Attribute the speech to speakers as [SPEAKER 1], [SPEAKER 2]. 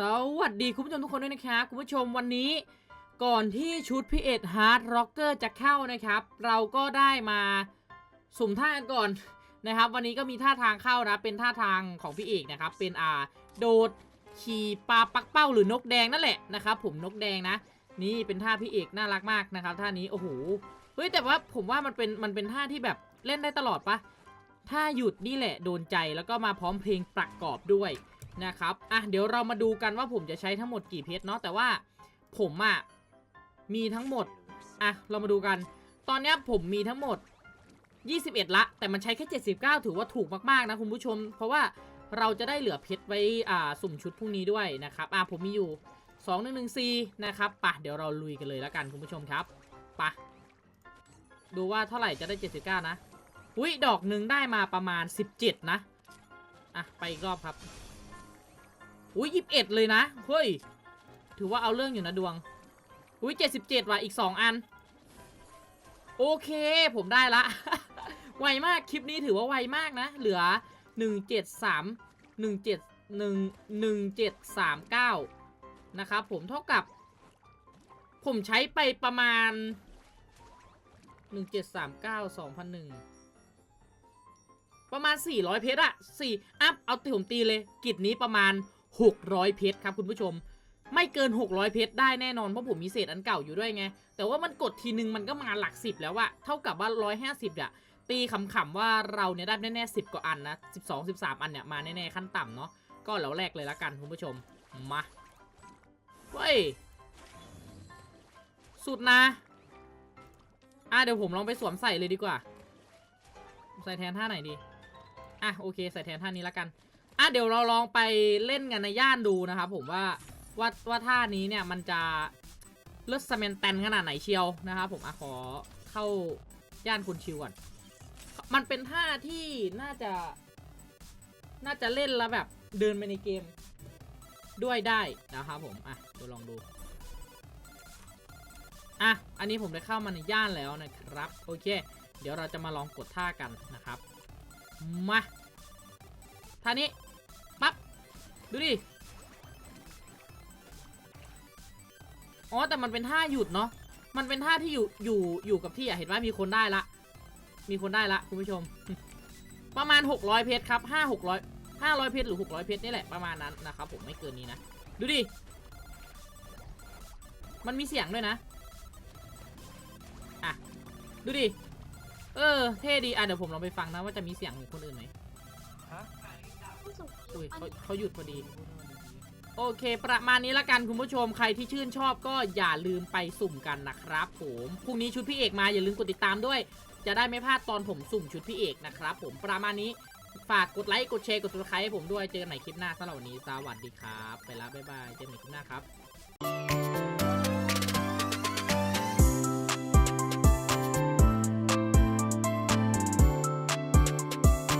[SPEAKER 1] สวัสดีคุณผู้ชมทุกคนด้วยนะครับคุณผู้ชมวันนี้ก่อนที่ชุดพี่เอ็ดฮาร์ดร็อกเกอร์จะเข้านะครับ เราก็ได้มาสุ่มท่ากันก่อนนะครับ วันนี้ก็มีท่าทางเข้านะ เป็นท่าทางของพี่เอกนะครับ เป็นอ่าโดดขี่ปลาปักเป้าหรือนกแดงนั่นแหละนะครับ ผมนกแดงนะ นี่เป็นท่าพี่เอกน่ารักมากนะครับ ท่านี้โอ้โหเฮ้ยแต่ว่าผมว่ามันเป็นมันเป็นท่าที่แบบเล่นได้ตลอดปะถ้าหยุดนี่แหละโดนใจแล้วก็มาพร้อมเพลงประกอบด้วย นะครับอะเดี๋ยวเรามาดูกันว่าผมจะใช้ทั้งหมดกี่เพชรเนาะแต่ว่าผมอะมีทั้งหมดอะเรามาดูกัน ตอนนี้ผมมีทั้งหมด 21 ละ แต่มันใช้แค่ 79 ถือว่าถูกมากๆนะคุณผู้ชม เพราะว่าเราจะได้เหลือเพชรไว้อ่าสุ่มชุดพรุ่งนี้ด้วยนะครับอะผมมีอยู่ 2114 นะครับปะเดี๋ยวเราลุยกันเลยแล้วกันคุณผู้ชมครับปะดูว่าเท่าไหร่จะได้ 79 นะอุ้ยดอกหนึ่งได้มาประมาณ 17 นะอะไปอีกรอบครับ อุ้ยยี่สิบเอ็ดเลยนะ เฮ้ย ถือว่าเอาเรื่องอยู่นะดวง อุ้ยเจ็ดสิบเจ็ดว่ะอีกสองอัน โอเค ผมได้ละ ไวมาก คลิปนี้ถือว่าไวมากนะ เหลือหนึ่งเจ็ดสามหนึ่งเจ็ดหนึ่งหนึ่งเจ็ดสามเก้านะครับผมเท่ากับ ผมใช้ไปประมาณหนึ่งเจ็ดสามเก้าสองพันหนึ่งประมาณ 400 เพชรอะ4อัพ เอาผมตีเลย กิจนี้ประมาณ 600 เพชรครับคุณผู้ชม ไม่เกิน 600 เพชรได้แน่นอนเพราะผมมีเศษอันเก่าอยู่ด้วยไง แต่ว่ามันกดทีนึงมันก็มาหลัก10แล้วอะเท่ากับว่า 150อะตีขำๆว่าเราเนี่ยได้แน่ๆ10 กว่าอันนะ 12 13 อันเนี่ยมาแน่ๆขั้นต่ำเนาะก็แล้วแรกเลยละกันคุณผู้ชมมาเฮ้ยสุดนะอะเดี๋ยวผมลองไปสวมใส่เลยดีกว่า ใส่แทนท่าไหนดี อะโอเค ใส่แทนท่านี้ล้วกัน อะเดี๋ยวเราลองไปเล่นกันในย่านดูนะครับผมว่าว่าว่าท่านี้เนี่ยมันจะเลือดสเมนแตนขนาดไหนเชียวนะครับผมอะขอเข้าย่านคุณชิวก่อน มันเป็นท่าที่น่าจะ น่าจะเล่นแล้วแบบเดินไปในเกมด้วยได้นะครับผม อะเดี๋ยวลองดู อะ อันนี้ผมได้เข้ามาในย่านแล้วนะครับ โอเค เดี๋ยวเราจะมาลองกดท่ากันนะครับ มาท่านี้ ดูดิ อ๋อแต่มันเป็นท่าหยุดเนาะ มันเป็นท่าที่อยู่อยู่อยู่กับที่อะเห็นว่ามีคนได้ละ มีคนได้ละคุณผู้ชม ประมาณ 600 เพชรครับ5 600 500 เพชรหรือ 600 เพชรนี่แหละประมาณนั้นนะครับผมไม่เกินนี้นะ ดูดิ มันมีเสียงด้วยนะ อะ ดูดิ เออ เท่ดี อะเดี๋ยวผมลองไปฟังนะว่าจะมีเสียงของคนอื่นไหม อุ้ยเขาเขาหยุดพอดี โอเค ประมาณนี้ละกันคุณผู้ชมใครที่ชื่นชอบก็อย่าลืมไปสุ่มกันนะครับผมพรุ่งนี้ชุดพี่เอกมาอย่าลืมกดติดตามด้วย จะได้ไม่พลาดตอนผมสุ่มชุดพี่เอกนะครับผมประมาณนี้ฝากกดไลค์กดแชร์กด subscribe ให้ผมด้วยเจอกันใหม่คลิปหน้าสำหรับวันนี้สวัสดีครับ ไปแล้วบ๊ายบายเจอกันใหม่คลิปหน้าครับ